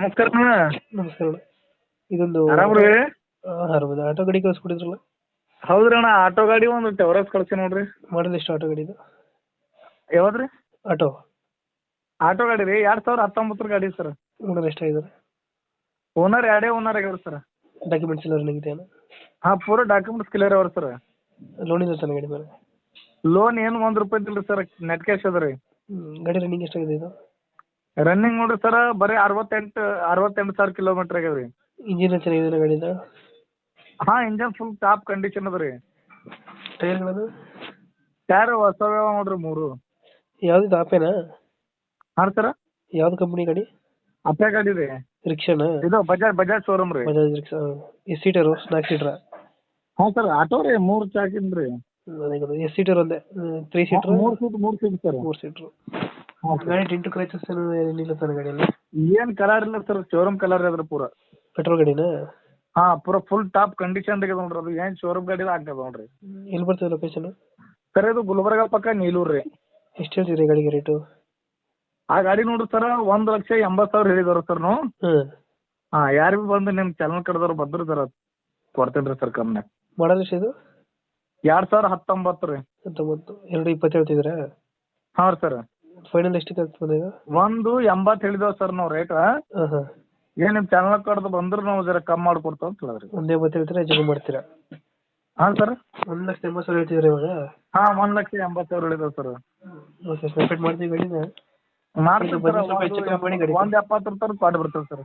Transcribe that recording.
ನಮಸ್ಕಾರ ಅಣ್ಣ. ನಮಸ್ಕಾರ ಇದೊಂದು ಆರಾಮ್ರಿ ಆರಾಮದ. ಆಟೋ ಗಾಡಿ ಕಳಿಸ್ಕೊಡಿದ್ರಲ್ಲ ಹೌದ್ರಿ ಅಣ್ಣ ಆಟೋ ಗಾಡಿ ಒಂದು ಟೆವರಸ್ ಕಳ್ಸಿ ನೋಡ್ರಿ. ಮಾಡಲ್ ಎಷ್ಟು ಆಟೋ ಗಾಡಿದು? ಯಾವ್ದ್ರಿ? ಆಟೋ. ಆಟೋ ಗಾಡಿ ರೀ ಎರಡ್ ಸಾವಿರ ಹತ್ತೊಂಬತ್ತರ ಗಾಡಿ ಸರ್. ಮಾಡಲ್ ಎಷ್ಟಾಗಿದ್ದಾರೆ ಓನರ್ ಎರಡೇ ಓನರ್ ಆಗ್ಯಾವ್ರಿ ಸರ್. ಡಾಕ್ಯುಮೆಂಟ್ಸ್ ಎಲ್ಲ ರನ್ನಿಂಗ್ ಇದೆಯಾ ಹಾ ಪೂರ ಡಾಕ್ಯುಮೆಂಟ್ಸ್ ಕ್ಲಿಯರ್ ಅವ್ರಿ ಸರ್. ಲೋನ್ ಇದೆ ತಾನೆ ಗಾಡಿ ಮೇಲೆ? ಲೋನ್ ಏನು ಒಂದ್ ರೂಪಾಯಿ ಇಲ್ರಿ ಸರ್ ನೆಟ್ ಕ್ಯಾಶ್ ಅದ ರೀ. ಗಾಡಿ ರನ್ನಿಂಗ್ ಎಷ್ಟಾಗಿದೆ ಇದು? ರನ್ನಿಂಗ್ ನೋಡ್ರಿ ಸರ್ ಬರೀ ಅರವತ್ತೆಂಟು ಅರವತ್ತೆಂಟು ಸಾವಿರ ಕಿಲೋಮೀಟರ್ ಆಗ್ಯಾವ ರೀ ಇಂಜಿನ್ ಚೆನ್ನಾಗಿದೆ ಗಾಡಿದು? ಹಾ ಇಂಜನ್ ಫುಲ್ ಟಾಪ್ ಕಂಡೀಷನ್ ಅದ ರೀ. ಟೈರ್ಗಳದು ಟೈರ್ ಹೊಸವ್ಯಾವ ನೋಡ್ರಿ ಮೂರು. ಯಾವ್ದು ಆಪೇನಾ ಹಾಂ ಸರ ಯಾವ್ದು ಕಂಪ್ನಿ ಗಾಡಿ? ಅಪ್ಪೆ ಗಾಡಿ ರೀ. ರಿಕ್ಷಾನಾ ಇದು ಬಜಾಜ್ ಬಜಾಜ್ ಶೋರೂಮ್ ರೀ. ಬಜಾಜ್ ರಿಕ್ಷಾ ಎಷ್ಟು ಸೀಟರ್ ನಾಲ್ಕು ಸೀಟ್ರಾ? ಹಾಂ ಸರ್ ಆಟೋ ರೀ ಮೂರು ಚಾಕಿನ್ ರೀ. ಎಸ್ ಸೀಟರ್ ಒಂದೇ ತ್ರೀ ಸೀಟರ್ ಮೂರು ಸೀಟ್ ಮೂರು ಸೀಟ್ ಸರ್ ಮೂರು ಸೀಟ್ರು ಗಾಡಿ ಕ್ರೈಸಸ್ ಏನಿಲ್ಲ ಸರ್ ಗಾಡಿಯಲ್ಲಿ. ಏನ್ ಕಲರ್ ಇಲ್ಲ ಸರ್ ಶೋರೂಮ್ ಕಲರ್ ಅದ್ರ ಪೂರ. ಪೆಟ್ರೋಲ್ ಗಾಡಿನಾ? ಹಾ ಪೂರ ಫುಲ್ ಟಾಪ್ ಕಂಡೀಷನ್ ಇದೆ ನೋಡ್ರಿ ಅದು. ಏನ್ ಶೋರೂಮ್ ಗಾಡಿ ಆಗ್ತದ ನೋಡ್ರಿ. ಎಲ್ಲಿ ಬರ್ತದೆ ಲೊಕೇಶನ್ ಸರ್ ಇದು ಗುಲ್ಬರ್ಗ ಪಕ್ಕ ನೀಲೂರ್ ರೀ. ಎಷ್ಟು ಹೇಳ್ತೀರಿ ಗಾಡಿಗೆ ರೇಟು ಆ ಗಾಡಿ ನೋಡ್ರಿ ಸರ್ ಒಂದ್ ಲಕ್ಷ ಎಂಬತ್ ಸಾವಿರ ಹೇಳಿದಾರ ಸರ್ ನಾವು ಹಾಂ. ಹಾ ಯಾರು ಬಿ ಬಂದು ನಿಮ್ ಚಲನ್ ಕಡ್ದವ್ರು ಬಂದ್ರು ಸರ್ ಕೊಡ್ತೇನ್ರಿ ಸರ್ ಕಮ್ಮಿ. ಮಾಡಲ್ ಎಷ್ಟು ಇದು? ಎರಡ್ ಸಾವಿರ ಹತ್ತೊಂಬತ್ತು ರೀ. ಹತ್ತೊಂಬತ್ತು. ಎರಡು ಇಪ್ಪತ್ತು ಹೇಳ್ತಿದ್ದೀರಾ? ಹಾ ರೀ ಸರ್ ಫೈನಲ್ ಎಷ್ಟಕ್ಕೆ ಆಗ್ತದೆ ಇದು ಒಂದು ಎಂಬತ್ ಹೇಳಿದ್ವಿ ಸರ್ ನಾವು ರೇಟ್ ಹಾಂ ಹಾಂ ಏನ್ ನಿಮ್ ಚಾನಲ್ ಕಡ್ದು ಬಂದ್ರು ನಾವು ಜರ ಕಮ್ಮಿ ಮಾಡ್ಕೊಡ್ತಾವ್ ಅಂತ ಹೇಳಿದ್ರಿ. ಒಂದೇ ಎಂಬತ್ತು ಹೇಳ್ತೀರಾ ಹೆಚ್ಚು ಕಮ್ಮಿ ಮಾಡ್ತೀರಾ? ಹಾ ಸರ್ ಒಂದ್ ಲಕ್ಷ ಎಂಬತ್ತು ಸಾವಿರ ಹೇಳ್ತಿದ್ದೀರಾ ಇವಾಗ? ಹಾ ಒಂದ್ ಲಕ್ಷ ಎಂಬತ್ ಸಾವಿರ ಹೇಳಿದವ್ ಸರ್ ಓಕೆ ಮಾಡ್ತೀವಿ ಗಾಡಿನ. ಮಾಡ್ತೀವಿ ಬಂದ್ರೆ ಸರ್ ಒಂದ್ ಎಪ್ಪತ್ತರ ತನಕ ಕೊಟ್ಟು ಬಿಡ್ತೇವೆ ಸರ್